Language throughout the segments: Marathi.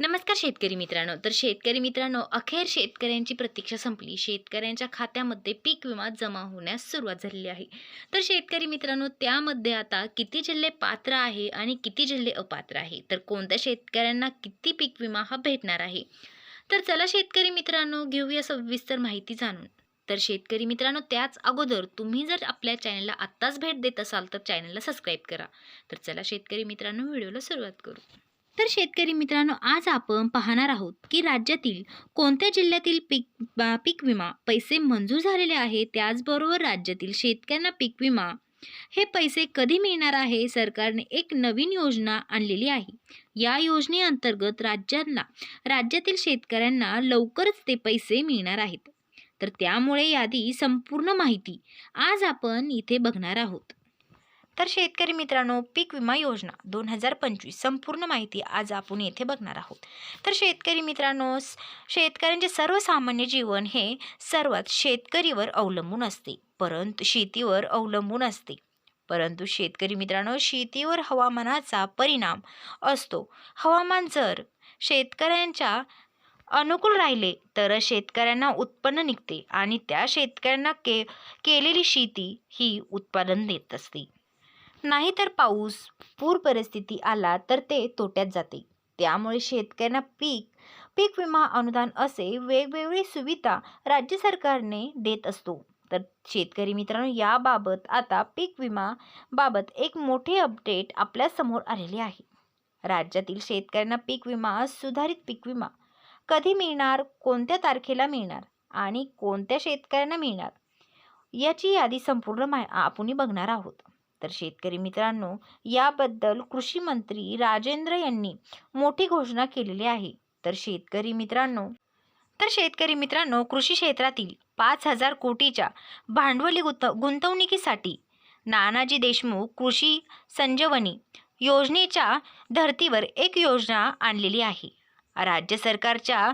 नमस्कार शेतकरी मित्रांनो. तर शेतकरी मित्रांनो अखेर शेतकऱ्यांची प्रतीक्षा संपली. शेतकऱ्यांच्या खात्यामध्ये पीक विमा जमा होण्यास सुरुवात झालेली आहे. तर शेतकरी मित्रांनो त्यामध्ये आता किती जिल्हे पात्र आहे आणि किती जिल्हे अपात्र आहे? तर कोणत्या शेतकऱ्यांना किती पीक विमा हा भेटणार आहे? तर चला शेतकरी मित्रांनो घेऊया सविस्तर माहिती जाणून. तर शेतकरी मित्रांनो त्याच अगोदर तुम्ही जर आपल्या चॅनलला आत्ताच भेट देत असाल तर चॅनलला सबस्क्राईब करा. तर चला शेतकरी मित्रांनो व्हिडिओला सुरुवात करू. तर शेतकरी मित्रांनो आज आपण पाहणार आहोत की राज्यातील कोणत्या जिल्ह्यातील पीक पीक विमा पैसे मंजूर झालेले आहे त्याचबरोबर राज्यातील शेतकऱ्यांना पीक विमा हे पैसे कधी मिळणार आहे? सरकारने एक नवीन योजना आणलेली आहे. या योजनेअंतर्गत राज्यांना राज्यातील शेतकऱ्यांना लवकरच ते पैसे मिळणार आहेत. तर त्यामुळे यादी संपूर्ण माहिती आज आपण इथे बघणार आहोत. तर शेतकरी मित्रांनो पीक विमा योजना दोन हजार पंचवीस संपूर्ण माहिती आज आपण येथे बघणार आहोत. तर शेतकरी मित्रांनो शेतकऱ्यांचे सर्वसामान्य जीवन हे सर्वात शेतकरीवर अवलंबून असते. परंतु शेतीवर अवलंबून असते. परंतु शेतकरी मित्रांनो शेतीवर हवामानाचा परिणाम असतो. हवामान जर शेतकऱ्यांच्या अनुकूल राहिले तर शेतकऱ्यांना उत्पन्न निघते आणि त्या शेतकऱ्यांना के केलेली शेती ही उत्पादन देत असते. नाहीतर पाऊस पूर परिस्थिती आला तर ते तोट्यात जाते. त्यामुळे शेतकऱ्यांना पीक पीक विमा अनुदान असे वेगवेगळी सुविधा राज्य सरकारने देत असतो. तर शेतकरी मित्रांनो याबाबत आता पीक विमा बाबत एक मोठे अपडेट आपल्यासमोर आलेले आहे. राज्यातील शेतकऱ्यांना पीक विमा सुधारित पीक विमा कधी मिळणार कोणत्या तारखेला मिळणार आणि कोणत्या शेतकऱ्यांना मिळणार याची यादी संपूर्ण मा आपण बघणार आहोत. तर शेतकरी मित्रांनो याबद्दल कृषी मंत्री राजेंद्र यांनी मोठी घोषणा केलेली आहे. तर शेतकरी मित्रांनो तर शेतकरी मित्रांनो कृषी क्षेत्रातील पाच हजार कोटीच्या भांडवली गुंत गुंतवणुकीसाठी नानाजी देशमुख कृषी संजीवनी योजनेच्या धर्तीवर एक योजना आणलेली आहे. राज्य सरकारच्या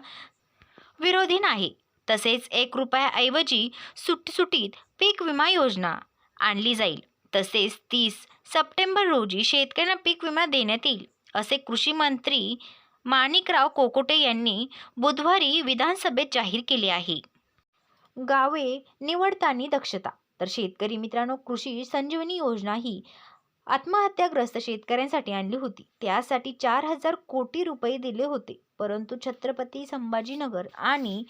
विरोधी नाही तसेच एक रुपयाऐवजी सुटसुटीत पीक विमा योजना आणली जाईल. तसेच तीस सप्टेंबर रोजी शेतकऱ्यांना पीक विमा देण्यात येईल असे कृषी मंत्री माणिकराव कोकोटे यांनी बुधवारी विधानसभेत जाहीर केले आहे. गावे निवडताना दक्षता तर शेतकरी मित्रांनो कृषी संजीवनी योजना ही आत्महत्याग्रस्त शेतकऱ्यांसाठी आणली होती. त्यासाठी चार हजार कोटी रुपये दिले होते परंतु छत्रपती संभाजीनगर आणि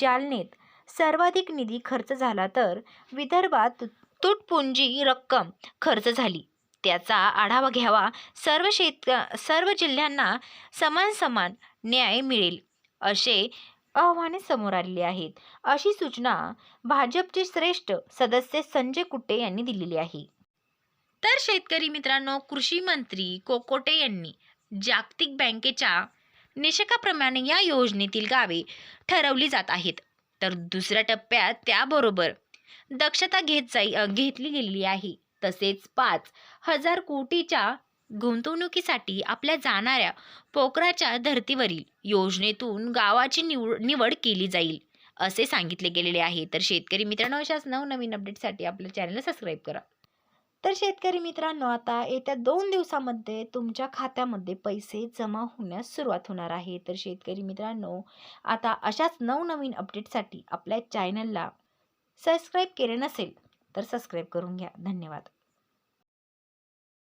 जालनेत सर्वाधिक निधी खर्च झाला तर विदर्भात तुटपुंजी रक्कम खर्च झाली. त्याचा आढावा घ्यावा. सर्व शेत सर्व जिल्ह्यांना समान समान न्याय मिळेल असे आव्हाने समोर आलेली आहेत. अशी सूचना भाजपचे श्रेष्ठ सदस्य संजय कुट्टे यांनी दिलेली आहे. तर शेतकरी मित्रांनो कृषी मंत्री कोकोटे यांनी जागतिक बँकेच्या निषेकाप्रमाणे या योजनेतील गावे ठरवली जात आहेत. तर दुसऱ्या टप्प्यात त्याबरोबर दक्षता घेत जाई घेतली गेलेली आहे. तसेच पाच हजार कोटीच्या गुंतवणुकीसाठी आपल्या जाणाऱ्या पोखराच्या धर्तीवरील योजनेतून गावाची निवड निवड केली जाईल असे सांगितले गेलेले आहे. तर शेतकरी मित्रांनो अशाच नवनवीन अपडेटसाठी आपल्या चॅनलला सबस्क्राईब करा. तर शेतकरी मित्रांनो आता येत्या दोन दिवसामध्ये तुमच्या खात्यामध्ये पैसे जमा होण्यास सुरुवात होणार आहे. तर शेतकरी मित्रांनो आता अशाच नवनवीन अपडेटसाठी आपल्या चॅनलला सबस्क्राईब केले नसेल तर सबस्क्राईब करून घ्या. धन्यवाद.